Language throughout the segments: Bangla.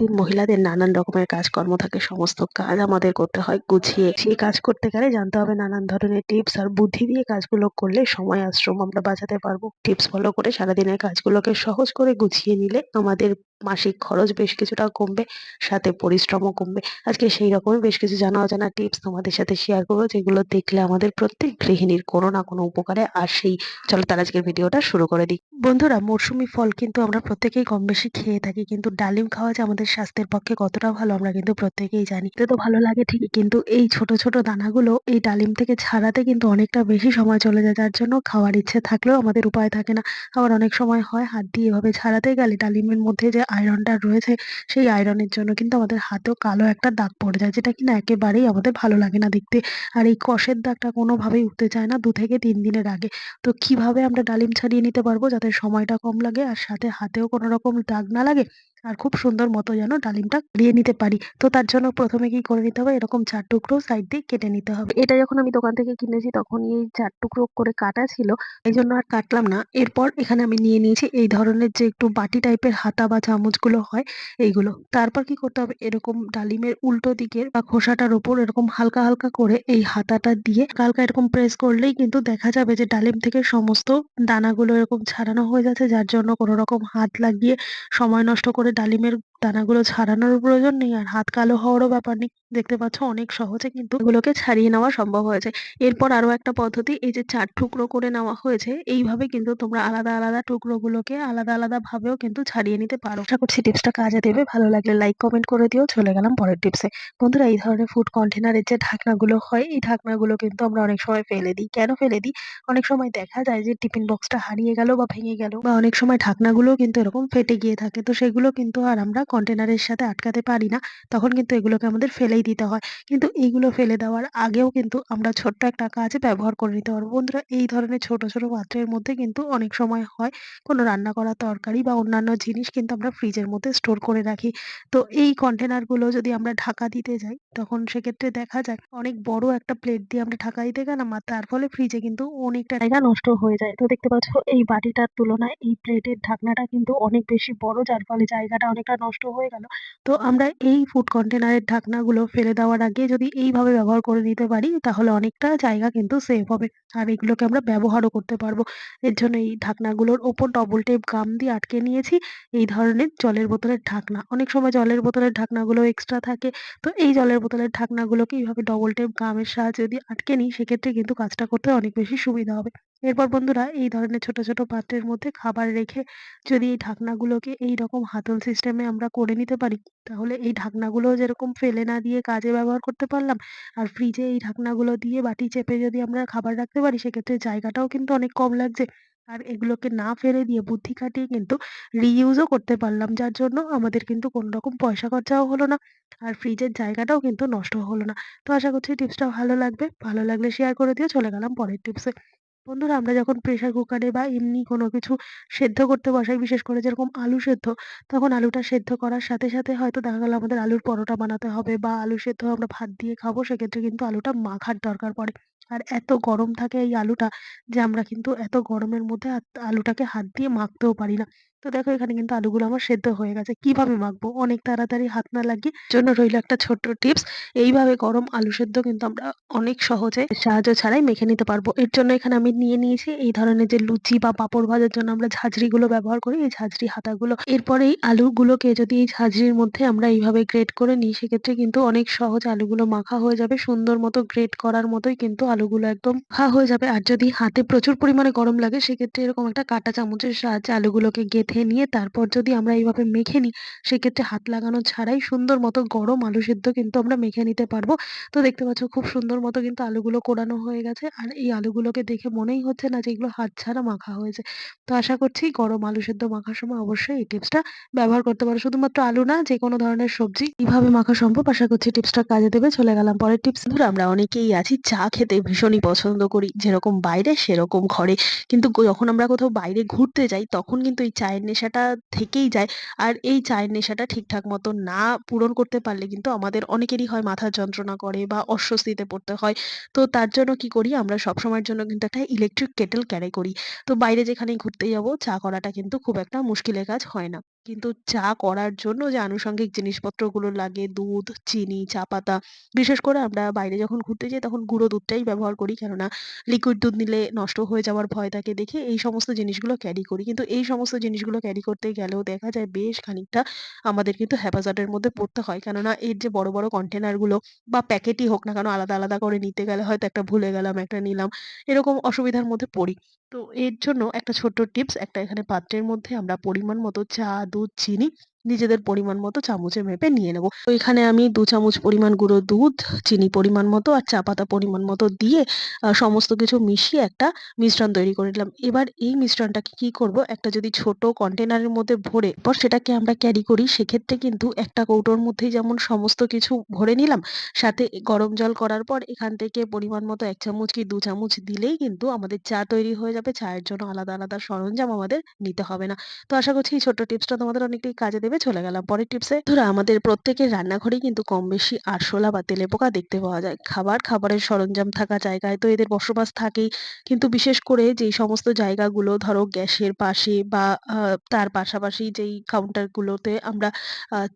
সারাদিন মহিলাদের নানান রকমের কাজকর্ম থাকে, সমস্ত কাজ আমাদের করতে হয়, গুছিয়ে। সেই কাজ করতে গেলে জানতে হবে নানান ধরনের টিপস আর বুদ্ধি দিয়ে কাজগুলো করলে সময়, আশ্রম আমরা বাঁচাতে পারব। টিপস ফলো করে সারাদিনের কাজগুলোকে সহজ করে গুছিয়ে নিলে আমাদের মাসিক খরচ বেশ কিছুটা কমবে, সাথে পরিশ্রমও কমবে। আজকে সেই রকমই বেশ কিছু জানা অজানা টিপস তোমাদের সাথে শেয়ার করব, যেগুলো দেখলে আমাদের প্রত্যেক গৃহিণীর কোনো না কোনো উপকারে আসেই। চলো তার আজকের ভিডিওটা শুরু করে দিই। বন্ধুরা মরশুমি ফল কিন্তু আমরা প্রত্যেকেই কম বেশি খেয়ে থাকি, কিন্তু ডালিম খাওয়া যে আমাদের স্বাস্থ্যের পক্ষে কতটা ভালো আমরা কিন্তু প্রত্যেকেই জানি। এতে তো ভালো লাগে ঠিকই, কিন্তু এই ছোট ছোট দানাগুলো এই ডালিম থেকে ছাড়াতে কিন্তু অনেকটা বেশি সময় চলে যায়, যার জন্য খাওয়ার ইচ্ছে থাকলেও আমাদের উপায় থাকে না। আবার অনেক সময় হয় হাত দিয়ে এভাবে ছাড়াতে গেলে ডালিমের মধ্যে যে আয়রনটা রয়েছে, সেই আয়রনের জন্য কিন্তু আমাদের হাতেও কালো একটা দাগ পড়ে যায়, যেটা কিনা একেবারেই আমাদের ভালো লাগে না দেখতে। আর এই কষের দাগটা কোনোভাবেই উঠতে চায় না দু থেকে তিন দিনের আগে। তো কীভাবে আমরা ডালিম ছাড়িয়ে নিতে পারব যাতে সময়টা কম লাগে আর সাথে হাতেও কোনো রকম দাগ না লাগে? আর খুব সুন্দর মতো যেন ডালিমটা দিয়ে নিতে পারি। তো তার জন্য প্রথমে কি করে নিতে হবে? এরকম চার টুকরো সাইড দিয়ে কেটে নিতে হবে। এটা যখন আমি দোকান থেকে কিনেছি তখন এই চার টুকরো করে কাটা ছিল। এই জন্য আর কাটলাম না। এরপর এখানে আমি নিয়ে নিয়েছি এই ধরনের যে একটু বাটি টাইপের হাতা বা চামচগুলো হয় এইগুলো। তারপর কি করতে হবে? এরকম ডালিমের উল্টো দিকের বা খোসাটার ওপর এরকম হালকা হালকা করে এই হাতাটা দিয়ে হালকা এরকম প্রেস করলেই কিন্তু দেখা যাবে যে ডালিম থেকে সমস্ত দানাগুলো এরকম ছাড়ানো হয়ে যাচ্ছে। যার জন্য কোনো রকম হাত লাগিয়ে সময় নষ্ট করে ডালিমের দানাগুলো ছাড়ানোর প্রয়োজন নেই আর হাত কালো হওয়ারও ব্যাপার নেই। দেখতে পাচ্ছ অনেক সহজে কিন্তু এগুলোকে ছাড়িয়ে নেওয়া সম্ভব হয়েছে। এরপর আরও একটা পদ্ধতি, এই যে চার টুকরো করে নেওয়া হয়েছে, এইভাবে কিন্তু তোমরা আলাদা আলাদা টুকরোগুলোকে আলাদা আলাদা ভাবেও কিন্তু ছাড়িয়ে নিতে পারো। আশা করছি টিপসটা কাজে দেবে। ভালো লাগলে লাইক, কমেন্ট করে দিও। চলে গেলাম পরের টিপসে। বন্ধুরা, এই ধরনের ফুড কন্টেনারের যে ঢাকনাগুলো হয়, এই ঢাকনাগুলো কিন্তু আমরা অনেক সময় ফেলে দিই। কেন ফেলে দিই? অনেক সময় দেখা যায় যে টিফিন বক্সটা হারিয়ে গেল বা ভেঙে গেল বা অনেক সময় ঢাকনাগুলোও কিন্তু এরকম ফেটে গিয়ে থাকে। তো সেগুলো কিন্তু আর আমরা কন্টেনারের সাথে আটকাতে পারি না, তখন কিন্তু এগুলোকে আমাদের ফেলেই দিতে হয়। কিন্তু এইগুলো ফেলে দেওয়ার আগেও কিন্তু আমরা ছোট্ট একটা কাজে ব্যবহার করে নিতে পারব। বন্ধুরা, এই ধরনের ছোট ছোট পাত্রের মধ্যে কিন্তু অনেক সময় হয় কোনো রান্না করা তরকারি বা অন্যান্য জিনিস কিন্তু আমরা ফ্রিজের মধ্যে স্টোর করে রাখি। তো এই কন্টেনারগুলো যদি আমরা ঢাকা দিতে যাই, তখন সেক্ষেত্রে দেখা যায় অনেক বড় একটা প্লেট দিয়ে আমরা ঢাকা দিতে গেলাম আর তার ফলে ফ্রিজে কিন্তু অনেকটা জায়গা নষ্ট হয়ে যায়। তো দেখতে পাচ্ছ, এই বাটিটার তুলনায় এই প্লেটের ঢাকনাটা কিন্তু অনেক বেশি বড়, যার ফলে জায়গাটা অনেকটা নষ্ট হয়ে গেল। তো আমরা এই ফুড কন্টেনারের ঢাকনাগুলো ফেলে দেওয়ার আগে যদি এইভাবে ব্যবহার করে নিতে পারি, তাহলে অনেকটা জায়গা কিন্তু সেভ হবে। আর এগুলোকে আমরা ব্যবহারও করতে পারব। এর জন্য এই ঢাকনাগুলোর ওপর ডবল টেপ গাম দিয়ে আটকে নিয়েছি। এই ধরনের জলের বোতলের ঢাকনা। অনেক সময় জলের বোতলের ঢাকনাগুলো এক্সট্রা থাকে। তো এই জলের বোতলের ঢাকনাগুলোকে এইভাবে ডবল টেপ গামের সাহায্যে যদি আটকে নিই, সেক্ষেত্রে কিন্তু কাজটা করতে অনেক বেশি সুবিধা হবে। এরপর বন্ধুরা এই ধরনের ছোট ছোট পাত্রের মধ্যে খাবার রেখে যদি এই ঢাকনাগুলোকে এই রকম হাতল সিস্টেমে আমরা করে নিতে পারি, তাহলে এই ঢাকনাগুলো যেরকম ফেলে না দিয়ে কাজে ব্যবহার করতে পারলাম আর ফ্রিজে এই ঢাকনাগুলো দিয়ে বাটি চেপে যদি আমরা খাবার রাখতে পারি, সেক্ষেত্রে জায়গাটাও কিন্তু অনেক কম লাগছে। আর এগুলোকে না ফেলে দিয়ে বুদ্ধি খাটিয়ে কিন্তু রিইউজও করতে পারলাম, যার জন্য আমাদের কিন্তু কোনো রকম পয়সা খরচাও হলো না আর ফ্রিজের জায়গাটাও কিন্তু নষ্ট হলো না। তো আশা করছি টিপসটা ভালো লাগবে। ভালো লাগলে শেয়ার করে দিও। চলে গেলাম পরের টিপসে বন্ধুরা, আমরা যখন প্রেসার কুকারে বা এমনি কোনো কিছু সেদ্ধ করতে বসাই, বিশেষ করে যেরকম আলু সেদ্ধ, তখন আলুটা সেদ্ধ করার সাথে সাথে হয়তো দেখা গেলো আমাদের আলুর পরোটা বানাতে হবে বা আলু সেদ্ধ আমরা ভাত দিয়ে খাব, সেক্ষেত্রে কিন্তু আলুটা মাখার দরকার পড়ে। আর এত গরম থাকে এই আলুটা যে আমরা কিন্তু এত গরমের মধ্যে আলুটাকে হাত দিয়ে মাখতেও পারি না। তো দেখো এখানে কিন্তু আলুগুলো আমার সেদ্ধ হয়ে গেছে। কীভাবে মাখবো? অনেক তাড়াতাড়ি হাত না লাগিয়ে। জন্য রইল একটা ছোট্ট টিপস। এইভাবে গরম আলু সেদ্ধ কিন্তু আমরা অনেক সহজে সাহায্য ছাড়াই মেখে নিতে পারব। এর জন্য এখানে আমি নিয়ে নিয়েছি এই ধরনের যে লুচি বা পাঁপড় ভাজার জন্য আমরা ঝাঁঝরিগুলো ব্যবহার করি। এই ঝাঁঝরি হাতাগুলো। এরপরে এই আলুগুলোকে যদি এই ঝাঁঝরির মধ্যে আমরা এইভাবে গ্রেট করে নিই, সেক্ষেত্রে কিন্তু অনেক সহজ আলুগুলো মাখা হয়ে যাবে। সুন্দর মতো গ্রেট করার মতোই কিন্তু আলুগুলো একদম খা হয়ে যাবে। আর যদি হাতে প্রচুর পরিমাণে গরম লাগে, সেক্ষেত্রে এরকম একটা কাঁটা চামচের সাহায্যে আলুগুলোকে গেঁথে নিয়ে তারপর যদি আমরা এইভাবে মেখে নিই, সেক্ষেত্রে হাত লাগানো ছাড়াই সুন্দর মতো গরম আলু সেদ্ধ কিন্তু আমরা মেখে নিতে পারব। তো দেখতে পাচ্ছ খুব সুন্দর মতো কিন্তু আলুগুলো কোরানো হয়ে গেছে। আর এই আলুগুলোকে দেখে মনেই হচ্ছে না যে এগুলো হাত ছাড়া মাখা হয়েছে। তো আশা করছি গরম আলু সেদ্ধ মাখার সময় অবশ্যই এই টিপসটা ব্যবহার করতে পারো। শুধুমাত্র আলু না, যে কোনো ধরনের সবজি কীভাবে মাখা সম্ভব। আশা করছি টিপসটা কাজে দেবে। চলে গেলাম পরের টিপস। ধরে আমরা অনেকেই আছি চা খেতে ভীষণই পছন্দ করি। যেরকম বাইরে, সেরকম ঘরে। কিন্তু যখন আমরা কোথাও বাইরে ঘুরতে যাই, তখন কিন্তু এই চায়ের নেশাটা থেকেই যায়। আর এই চায়ের নেশাটা ঠিকঠাক মতো না পূরণ করতে পারলে কিন্তু আমাদের অনেকেরই হয় মাথা যন্ত্রণা করে বা অস্বস্তিতে পড়তে হয়। তো তার জন্য কি করি, আমরা সবসময়ের জন্য কিন্তু একটা ইলেকট্রিক কেটেল ক্যারি করি। তো বাইরে যেখানেই ঘুরতে যাব, চা করাটা কিন্তু খুব একটা মুশকিলের কাজ হয় না। কিন্তু চা করার জন্য যে আনুষঙ্গিক জিনিসপত্রগুলো লাগে দুধ, চিনি, চা পাতা বিশেষ করে আমরা বাইরে যখন ঘুরতে যাই তখন গুঁড়ো দুধটাই ব্যবহার করি। কেননা লিকুইড দুধ নিলে নষ্ট হয়ে যাওয়ার ভয় থাকে দেখে এই সমস্ত জিনিসগুলো ক্যারি করি। কিন্তু এই সমস্ত জিনিসগুলো ক্যারি করতে গেলেও দেখা যায় বেশ খানিকটা আমাদের কিন্তু এর মধ্যে পড়তে হয়। কেননা এর যে বড়, বড় কন্টেনারগুলো বা প্যাকেটই হোক না কেন আলাদা, আলাদা করে নিতে গেলে হয়তো একটা ভুলে গেলাম, একটা নিলাম। এরকম অসুবিধার মধ্যে পড়ি। তো এর জন্য একটা ছোট্ট টিপস একটা এখানে পাত্রের মধ্যে আমরা পরিমাণ মতো চা, দুধ, চিনি নিজেদের পরিমাণ মতো চামচে মেপে নিয়ে নেব। তো এখানে আমি দু চামচ পরিমাণ গুঁড়ো দুধ, চিনি পরিমাণ মতো আর চা পাতা পরিমাণ মতো দিয়ে সমস্ত কিছু মিশিয়ে একটা মিশ্রণ তৈরি করে নিলাম। এবার এই মিশ্রণটাকে কি করব একটা যদি ছোট কন্টেনারের মধ্যে ভরে পর সেটাকে আমরা ক্যারি করি সেক্ষেত্রে কিন্তু একটা কৌটোর মধ্যেই যেমন সমস্ত কিছু ভরে নিলাম, সাথে গরম জল করার পর এখান থেকে পরিমাণ মতো এক চামচ কি দু চামচ দিলেই কিন্তু আমাদের চা তৈরি হয়ে যাবে। চায়ের জন্য আলাদা, আলাদা সরঞ্জাম আমাদের নিতে হবে না। তো আশা করছি এই ছোট্ট টিপসটা তোমাদের অনেকটাই কাজে দেবে। চলে গেলাম পরের টিপসে। বন্ধুরা আমাদের প্রত্যেকের রান্নাঘরেই কিন্তু কম বেশি আরশোলা বা তেলে পোকা দেখতে পাওয়া যায়। খাবার, খাবারের সরঞ্জাম থাকা জায়গায় তো এদের বসবাস থাকেই। কিন্তু বিশেষ করে যেই সমস্ত জায়গাগুলো ধরো গ্যাসের পাশে বা তার পাশাপাশি যেই কাউন্টার গুলোতে আমরা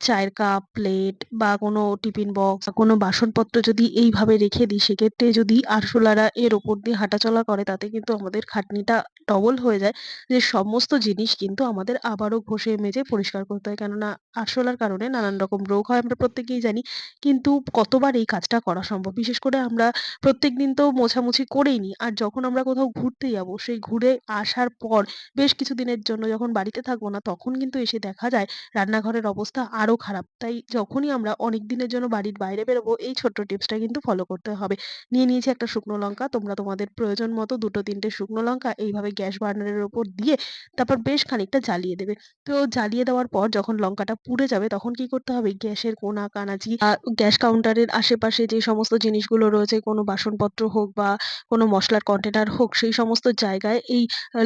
চায়ের কাপ, প্লেট বা কোনো টিফিন বক্স, কোনো বাসনপত্র যদি এইভাবে রেখে দিই সেক্ষেত্রে যদি আরশোলারা এর ওপর দিয়ে হাঁটাচলা করে তাতে কিন্তু আমাদের খাটনিটা ডবল হয়ে যায়। যে সমস্ত জিনিস কিন্তু আমাদের আবারও ঘষে মেজে পরিষ্কার করতে হয়। কেননা আরশোলার কারণে নানান রকম রোগ হয় আমরা প্রত্যেকেই জানি। কিন্তু কতবার এই কাজটা করা সম্ভব? বিশেষ করে আমরা প্রত্যেকদিন তো মোছামুছি করেই নিই। আর যখন আমরা কোথাও ঘুরতে যাব, সেই ঘুরে আসার পর বেশ কিছুদিনের জন্য যখন বাড়িতে থাকব না, তখন কিন্তু এসে দেখা যায় রান্নাঘরের অবস্থা আরও খারাপ। তাই যখনই আমরা অনেক দিনের জন্য বাড়ির বাইরে বেরোবো, এই ছোট্ট টিপসটা কিন্তু ফলো করতে হবে। নিয়ে নিয়েছি একটা শুকনো লঙ্কা। তোমরা তোমাদের প্রয়োজন মতো দুটো তিনটে শুকনো লঙ্কা এইভাবে গ্যাস বার্নারের উপর দিয়ে তারপর বেশ খানিকটা জ্বালিয়ে দেবে। তো জ্বালিয়ে দেওয়ার পর যখন লঙ্কাটা পুড়ে যাবে তখন কি করতে হবে? গ্যাসের কোনা কানাচি গ্যাস কাউন্টারের আশেপাশে যে সমস্ত জিনিসগুলো রয়েছে কোনো বাসনপত্র হোক বা কোনো মশলার কন্টেনার হোক সেই সমস্ত জায়গায় এই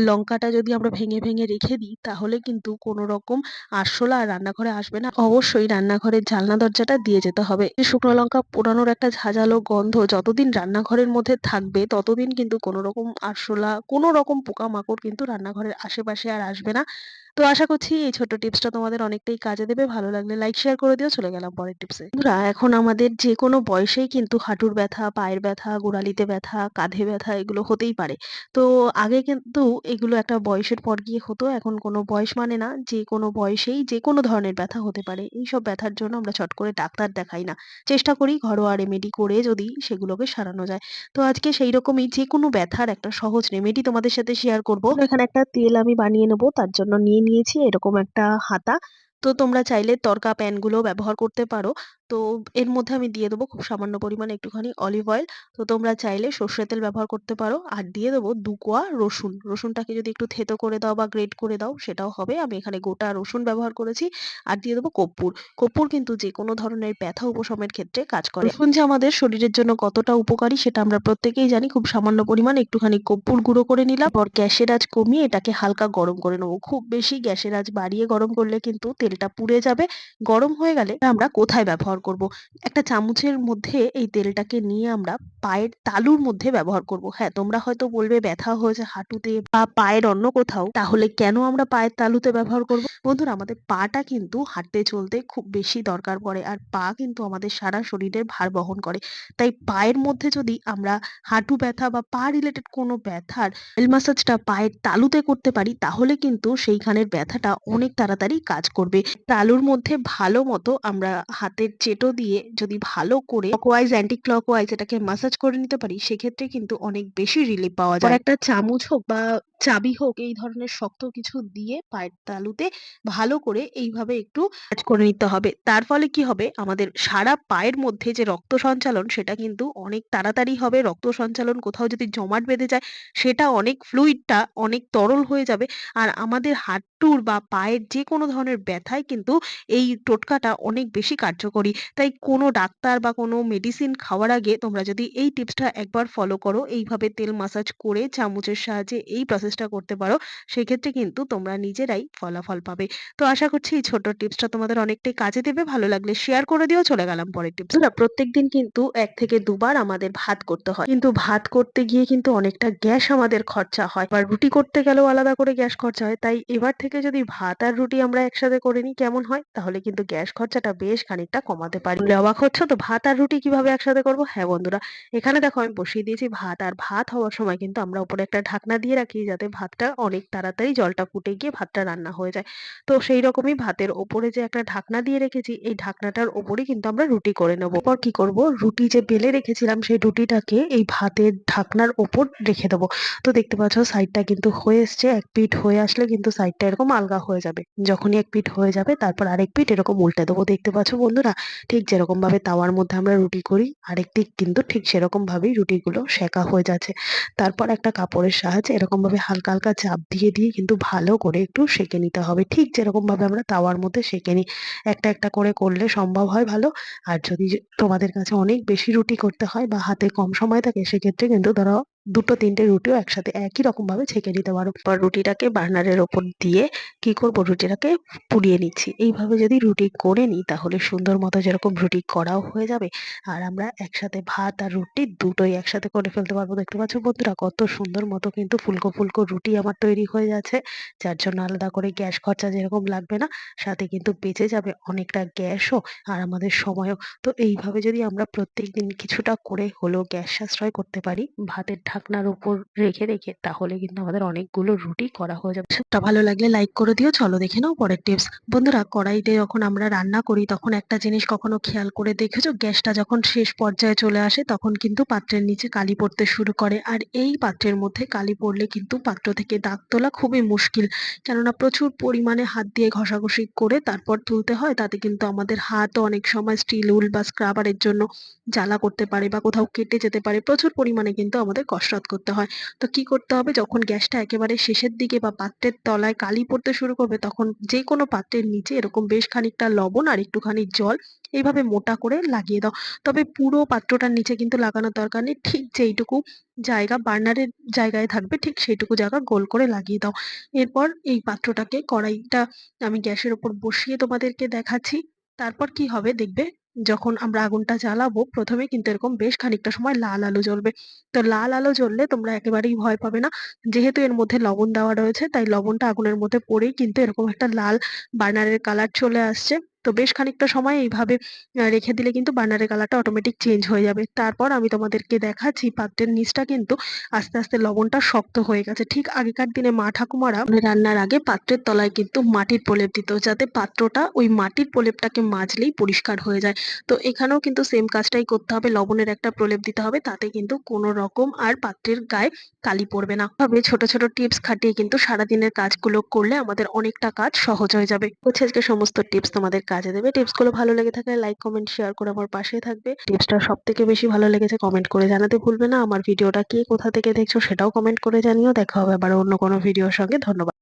লঙ্কাটা যদি আমরা ভেঙে, ভেঙে রেখে দিই তাহলে কিন্তু কোনো রকম আরশোলা আর রান্নাঘরে আসবে না। অবশ্যই রান্নাঘরের জানলা দরজাটা দিয়ে যেতে হবে। এই শুকনো লঙ্কা পোড়ানোর একটা ঝাঁঝালো গন্ধ যতদিন রান্নাঘরের মধ্যে থাকবে ততদিন কিন্তু কোনো রকম আরশোলা, কোনো রকম পোকামাকড় কিন্তু রান্নাঘরের আশেপাশে আর আসবে না। তো আশা করছি এই ছোট্ট টিপসটা তোমাদের অনেকটাই কাজে দেবে। ভালো লাগলে লাইক, শেয়ার করে দিও। চলে গেলাম পরের টিপসে। বন্ধুরা এখন আমাদের যেকোনো বয়সেই কিন্তু হাঁটুর ব্যথা, পায়ের ব্যথা, গোড়ালিতে ব্যথা, কাঁধে ব্যথা এগুলো হতেই পারে। তো আগে কিন্তু এগুলো একটা বয়সের পর গিয়ে হতো। এখন কোনো বয়স মানে না। যেকোনো বয়সেই যেকোনো ধরনের ব্যথা হতে পারে। এইসব ব্যথার জন্য আমরা চট করে ডাক্তার দেখাই না। চেষ্টা করি ঘরোয়া রেমেডি করে যদি সেগুলোকে সারানো যায়। তো আজকে সেই রকমই যে যেকোনো ব্যথার একটা সহজ রেমেডি তোমাদের সাথে শেয়ার করব। এখানে একটা তেল আমি বানিয়ে নেব তার জন্য নিয়ে নিয়েছি এরকম একটা হাতা। তো তোমরা চাইলে তরকা প্যান গুলোও ব্যবহার করতে পারো। তো এর মধ্যে আমি দিয়ে দেবো খুব সামান্য পরিমাণে একটুখানি অলিভ অয়েল। তো তোমরা চাইলে সর্ষের তেল ব্যবহার করতে পারো। আর দিয়ে দেবো দু কোয়া রসুন। রসুনটাকে যদি একটু থেতো করে দাও বা গ্রেট করে দাও সেটাও হবে। আমি এখানে গোটা রসুন ব্যবহার করেছি। আর দিয়ে দেবো কর্পূর। কর্পূর কিন্তু যেকোনো ধরনের ব্যথা উপশমের ক্ষেত্রে কাজ করে। রসুন যে আমাদের শরীরের জন্য কতটা উপকারী সেটা আমরা প্রত্যেকেই জানি। খুব সামান্য পরিমাণে একটুখানি কর্পূর গুঁড়ো করে নিলাম। পর গ্যাসের আঁচ কমিয়ে এটাকে হালকা গরম করে নেব। খুব বেশি গ্যাসের আঁচ বাড়িয়ে গরম করলে কিন্তু তেলটা পুড়ে যাবে। গরম হয়ে গেলে আমরা কোথায় ব্যবহার করব? একটা চামচের মধ্যে এই তেলটাকে নিয়ে আমরা পায়ের তালুর মধ্যে ব্যবহার করব। হ্যাঁ, তোমরা হয়তো বলবে ব্যথা হয়েছে হাঁটুতে বা পায়ের অন্য কোথাও, তাহলে কেন আমরা পায়ের তালুতে ব্যবহার করব? বন্ধুরা আমাদের পাটা কিন্তু হাঁটতে চলতে খুব বেশি দরকার পড়ে। আর পা কিন্তু আমাদের সারা শরীরের ভার বহন করে। তাই পায়ের মধ্যে যদি আমরা হাঁটু ব্যথা বা পা রিলেটেড কোনো ব্যথার ম্যাসাজটা পায়ের তালুতে করতে পারি তাহলে কিন্তু সেইখানের ব্যথাটা অনেক তাড়াতাড়ি কাজ করবে। তালুর মধ্যে ভালো মতো আমরা হাতের চেটো দিয়ে যদি ভালো করে ক্লকওয়াইজ অ্যান্টি ক্লকওয়াইজ এটাকে ম্যাসাজ করে নিতে পারি, সেক্ষেত্রে কিন্তু অনেক বেশি রিলিফ পাওয়া যায়। একটা চামচ হোক বা চাবি হোক, এই ধরনের শক্ত কিছু দিয়ে পায়ের তালুতে ভালো করে এইভাবে একটু কাজ করে নিতে হবে। তার ফলে কি হবে আমাদের সারা পায়ের মধ্যে যে রক্ত সঞ্চালন, সেটা কিন্তু অনেক তাড়াতাড়ি হবে। রক্ত সঞ্চালন কোথাও যদি জমাট বেঁধে যায়, সেটা অনেক ফ্লুইডটা অনেক তরল হয়ে যাবে। আর আমাদের হাঁটুর বা পায়ের যে কোনো ধরনের ব্যথায় কিন্তু এই টোটকাটা অনেক বেশি কার্যকরী। তাই কোনো ডাক্তার বা কোনো মেডিসিন খাওয়ার আগে তোমরা যদি এই টিপসটা একবার ফলো করো, এইভাবে তেল মাসাজ করে চামচের সাহায্যে এই প্রসেসটা করতে পারো, সেক্ষেত্রে কিন্তু তোমরা নিজেরাই ফলাফল পাবে। তো আশা করছি এই ছোট্ট টিপসটা তোমাদের অনেকটাই কাজে দেবে। ভালো লাগলে শেয়ার করে দিও। চলে গেলাম পরের টিপস। বন্ধুরা প্রত্যেকদিন কিন্তু এক থেকে দুবার আমাদের ভাত করতে হয়। কিন্তু ভাত করতে গিয়ে কিন্তু অনেকটা গ্যাস আমাদের খরচা হয়। আবার রুটি করতে গেলেও আলাদা করে গ্যাস খরচা হয়। তাই এবার থেকে থেকে যদি ভাত আর রুটি আমরা একসাথে করে নিই, কেমন হয়? তাহলে কিন্তু গ্যাস খরচাটা বেশ খানিকটা কমাতে পারি। অবাক হচ্ছ? তো ভাত আর রুটি কীভাবে একসাথে করব? হ্যাঁ বন্ধুরা, এখানে দেখো আমি বসিয়ে দিয়েছি ভাত। আর ভাত হওয়ার সময় কিন্তু আমরা উপরে একটা ঢাকনা দিয়ে রাখি, যাতে ভাতটা অনেক তাড়াতাড়ি জলটা ফুটে গিয়ে ভাতটা রান্না হয়ে যায়। তো সেই রকমই ভাতের ওপরে যে একটা ঢাকনা দিয়ে রেখেছি, এই ঢাকনাটার ওপরেই কিন্তু আমরা রুটি করে নেব। পর কি করব? রুটি যে বেলে রেখেছিলাম, সেই রুটিটাকে এই ভাতের ঢাকনার ওপর রেখে দেবো। তো দেখতে পাচ্ছ সাইডটা কিন্তু হয়ে এসছে, এক পিঠ হয়ে আসলে কিন্তু সাইডটা এরকম আলগা হয়ে যাবে। যখনই এক পিঠ হয়ে যাবে, তারপর আরেক পিঠ এরকম উল্টে দেবো। দেখতে পাচ্ছ বন্ধুরা? ঠিক যেরকম ভাবে তাওয়ার মধ্যে আমরা রুটি করি, আরেক দিক কিন্তু ঠিক সেরকম ভাবেই রুটিগুলো সেকা হয়ে যাচ্ছে। তারপর একটা কাপড়ের সাহায্যে এরকম ভাবে হালকা হালকা চাপ দিয়ে দিয়ে কিন্তু ভালো করে একটু সেকে নিতে হবে। ঠিক যেরকম ভাবে আমরা তাওয়ার মধ্যে সেকে নিই। একটা একটা করে করলে সম্ভব হয় ভালো। আর যদি তোমাদের কাছে অনেক বেশি রুটি করতে হয় বা হাতে কম সময় থাকে, সেক্ষেত্রে কিন্তু ধরো দুটো, তিনটে রুটিও একসাথে একই রকম ভাবে ছেঁকে নিতে পারো। পর রুটিটাকে বার্নারের ওপর দিয়ে কি করব? রুটিটাকে পুড়িয়ে নিচ্ছি। এইভাবে যদি রুটি করে নিই, তাহলে সুন্দর মতো যেরকম রুটি করাও হয়ে যাবে। আর আমরা একসাথে ভাত আর রুটি দুটোই একসাথে করে ফেলতে পারব। দেখতে পাচ্ছ বন্ধুরা, কত সুন্দর মতো কিন্তু ফুলকো ফুলকো রুটি আমার তৈরি হয়ে যাচ্ছে। যার জন্য আলাদা করে গ্যাস খরচা যেরকম লাগবে না, সাথে কিন্তু বেঁচে যাবে অনেকটা গ্যাসও আর আমাদের সময়ও। তো এইভাবে যদি আমরা প্রত্যেক দিন কিছুটা করে হলেও গ্যাস সাশ্রয় করতে পারি, ভাতের ঢাকনার উপর রেখে রেখে তাহলে কিন্তু আমাদের অনেকগুলো রুটি করা হয়ে যাবে। সেটা ভালো লাগলে লাইক করে দিও, চলো দেখে নাও পরের টিপস বন্ধুরা, কড়াইতে যখন আমরা রান্না করি, তখন একটা জিনিস কখনো খেয়াল করে দেখেছ? গ্যাসটা যখন শেষ পর্যায়ে চলে আসে, তখন কিন্তু পাত্রের নিচে কালি পড়তে শুরু করে। আর এই পাত্রের মধ্যে কালি পড়লে কিন্তু পাত্র থেকে দাগ তোলা খুবই মুশকিল। কেননা প্রচুর পরিমাণে হাত দিয়ে ঘষাঘষি করে তারপর তুলতে হয়, তাতে কিন্তু আমাদের হাতও অনেক সময় স্টিল, উল বা স্ক্রাবারের জন্য জ্বালা করতে পারে বা কোথাও কেটে যেতে পারে। প্রচুর পরিমাণে কিন্তু আমাদের কসরত করতে হয়। তো কি করতে হবে? যখন গ্যাসটা একেবারে শেষের দিকে বা পাত্রের তলায় কালি পড়তে শুরু করবে, তখন যে কোনো পাত্রের নিচে এরকম বেশ খানিকটা লবণ আর একটুখানি জল এইভাবে মোটা করে লাগিয়ে দাও। তবে পুরো পাত্রটার নিচে কিন্তু লাগানোর দরকার নেই। ঠিক যেইটুকু জায়গা বার্নারের জায়গায় থাকবে, ঠিক সেইটুকু জায়গা গোল করে লাগিয়ে দাও। এরপর এই পাত্রটাকে কড়াইটা আমি গ্যাসের ওপর বসিয়ে তোমাদেরকে দেখাচ্ছি। তারপর কি হবে দেখবে? যখন আমরা আগুনটা জ্বালাবো, প্রথমে কিন্তু এরকম বেশ খানিকটা সময় লাল আলো জ্বলবে। তো লাল আলো জ্বললে তোমরা একেবারেই ভয় পাবে না। যেহেতু এর মধ্যে লবণ দেওয়া রয়েছে, তাই লবণটা আগুনের মধ্যে পড়েই কিন্তু এরকম একটা লাল বার্নারের কালার চলে আসছে। তো বেশ খানিকটা সময় এইভাবে রেখে দিলে কিন্তু বার্নারের কালারটা অটোমেটিক চেঞ্জ হয়ে যাবে। তারপর আমি তোমাদেরকে দেখাচ্ছি পাত্রের নিচটা কিন্তু আস্তে আস্তে লবণটা শক্ত হয়ে গেছে। ঠিক আগেকার দিনে মা ঠাকুমারা রান্নার আগে পাত্রের তলায় কিন্তু মাটির প্রলেপ দিত, যাতে পাত্রটা ওই মাটির প্রলেপটাকে মাজলেই পরিষ্কার হয়ে যায়। তো এখানেও কিন্তু সেম কাজটাই করতে হবে, লবণের একটা প্রলেপ দিতে হবে, তাতে কিন্তু কোনো রকম আর পাত্রের গায়ে কালি পড়বে না। ভাবে ছোট ছোট টিপস খাটিয়ে কিন্তু সারাদিনের কাজগুলো করলে আমাদের অনেকটা কাজ সহজ হয়ে যাবে। হচ্ছে আজকে সমস্ত টিপস তোমাদের কাজে দেবে। টিপসগুলো ভালো লেগে থাকে লাইক কমেন্ট শেয়ার করে আমার পাশে থাকবে। টিপসটা সব থেকে বেশি ভালো লেগেছে কমেন্ট করে জানাতে ভুলবে না। আমার ভিডিওটা কে কোথা থেকে দেখছ সেটাও কমেন্ট করে জানিও। দেখা হবে আবার অন্য কোনো ভিডিওর সঙ্গে। ধন্যবাদ।